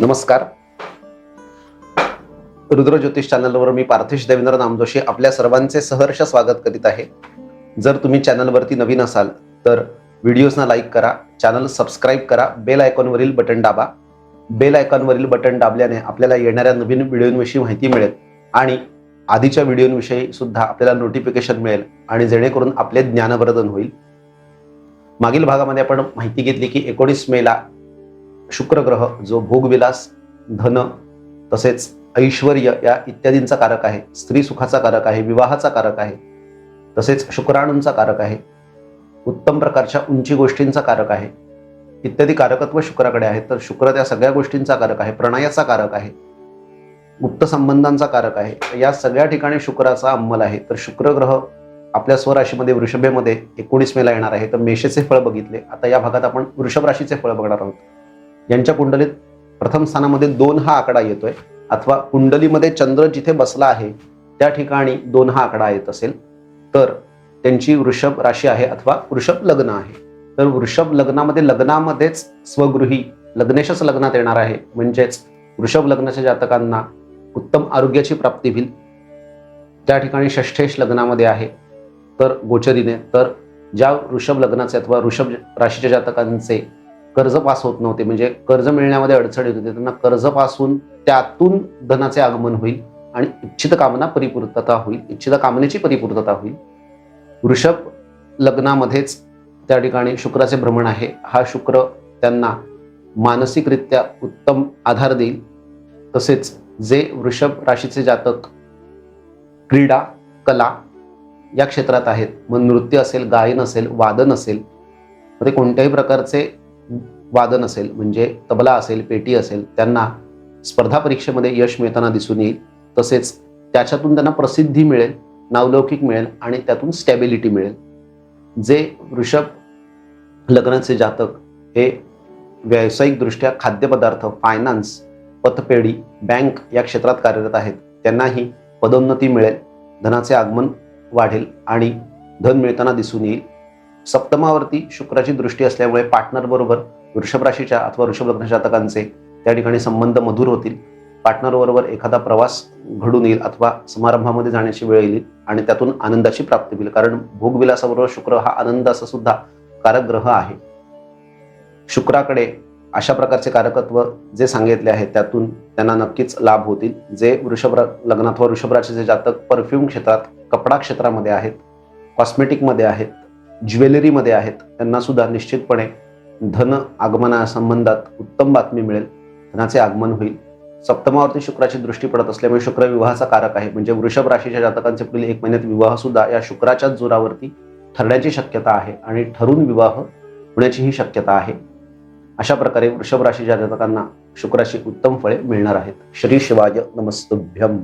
नमस्कार. रुद्र ज्योतिष चॅनलवर मी पार्थिश देवेंद्र नामजोशी आपल्या सर्वांचे सहर्ष स्वागत करीत आहे. जर तुम्ही चॅनलवरती नवीन असाल तर व्हिडिओजना लाईक करा चॅनल सबस्क्राईब करा बेल आयकॉनवरील बटन दाबा. बेल आयकॉनवरील बटन दाबल्याने आपल्याला येणाऱ्या नवीन व्हिडिओंविषयी माहिती मिळेल आणि आधीच्या व्हिडिओंविषयी सुद्धा आपल्याला नोटिफिकेशन मिळेल आणि जेणेकरून आपले ज्ञानवर्धन होईल. मागील भागामध्ये आपण माहिती घेतली की एकोणीस मेला शुक्रग्रह जो भोगविलास धन तसेच ऐश्वर या इत्यादींचा कारक आहे. स्त्री सुखाचा कारक आहे विवाहाचा कारक आहे तसेच शुक्राणूंचा कारक आहे उत्तम प्रकारच्या उंची गोष्टींचा कारक आहे इत्यादी कारकत्व शुक्राकडे आहे तर शुक्र त्या सगळ्या गोष्टींचा कारक आहे प्रणयाचा कारक आहे गुप्त संबंधांचा कारक आहे. या सगळ्या ठिकाणी शुक्राचा अंमल आहे. तर शुक्र ग्रह आपल्या स्वराशीमध्ये वृषभेमध्ये एकोणीस मेला येणार आहे. तर मेषेचे फळ बघितले. आता या भागात आपण वृषभ राशीचे फळ बघणार आहोत. यांच्या कुंडलीत प्रथम स्थानामध्ये दोन हा आकडा येतोय. अथवा कुंडलीमध्ये चंद्र जिथे बसला आहे त्या ठिकाणी दोन हा आकडा येत असेल तर त्यांची वृषभ राशी आहे अथवा वृषभ लग्न आहे. तर वृषभ लग्नामध्ये लग्नामध्येच स्वगृही लग्नेशच लग्नात येणार आहे. म्हणजेच वृषभ लग्नाच्या जातकांना उत्तम आरोग्याची प्राप्ती होईल. त्या ठिकाणी षष्ठेश लग्नामध्ये आहे. तर गोचरीने तर ज्या वृषभ लग्नाचे अथवा वृषभ राशीच्या जातकांचे कर्ज पास होत नव्हते. म्हणजे कर्ज मिळण्यामध्ये अडचण येत होती. त्यांना कर्ज पास होऊन त्यातून धनाचे आगमन होईल आणि इच्छित कामना परिपूर्तता होईल. इच्छित कामनेची परिपूर्तता होईल. वृषभ लग्नामध्येच त्या ठिकाणी शुक्राचे भ्रमण आहे. हा शुक्र त्यांना मानसिकरित्या उत्तम आधार देईल. तसेच जे वृषभ राशीचे जातक क्रीडा कला या क्षेत्रात आहेत. मग नृत्य असेल गायन असेल वादन असेल ते कोणत्याही प्रकारचे वादन असेल म्हणजे तबला असेल पेटी असेल त्यांना स्पर्धा परीक्षेमध्ये यश मिळताना दिसून येईल. तसेच त्याच्यातून त्यांना प्रसिद्धी मिळेल नावलौकिक मिळेल आणि त्यातून स्टॅबिलिटी मिळेल. जे वृषभ लग्नाचे जातक हे व्यावसायिकदृष्ट्या खाद्यपदार्थ फायनान्स पतपेढी बँक या क्षेत्रात कार्यरत आहेत. त्यांनाही पदोन्नती मिळेल धनाचे आगमन वाढेल आणि धन मिळताना दिसून येईल. सप्तमावरती शुक्राची दृष्टी असल्यामुळे पार्टनर बरोबर वृषभ राशीच्या अथवा वृषभ लग्न जातकांचे त्या ठिकाणी संबंध मधुर होतील. पार्टनरबरोबर एखादा प्रवास घडून येईल अथवा समारंभामध्ये जाण्याची वेळ येईल आणि त्यातून आनंदाची प्राप्ती होईल. कारण भोगविलासाबरोबर शुक्र हा आनंदाचा सुद्धा कारक ग्रह आहे. शुक्राकडे अशा प्रकारचे कारकत्व जे सांगितले आहे त्यातून त्यांना नक्कीच लाभ होतील. जे वृषभ लग्नात लग्न अथवा वृषभ राशीचे जातक परफ्यूम क्षेत्रात कपडा क्षेत्रामध्ये आहेत कॉस्मेटिकमध्ये आहेत ज्वेलरीमध्ये आहेत त्यांना सुद्धा निश्चितपणे धन आगमनासंबंधात उत्तम बातमी मिळेल. धनाचे आगमन होईल. सप्तमावरती शुक्राची दृष्टी पडत असल्यामुळे शुक्र विवाहाचा कारक आहे. म्हणजे वृषभ राशीच्या जातकांचे पुढील एक महिन्यात विवाह सुद्धा या शुक्राच्याच जोरावरती ठरण्याची शक्यता आहे आणि ठरून विवाह होण्याचीही शक्यता आहे. अशा प्रकारे वृषभ राशीच्या जातकांना शुक्राची उत्तम फळे मिळणार आहेत. श्री शिवाय नमस्तुभ्यम.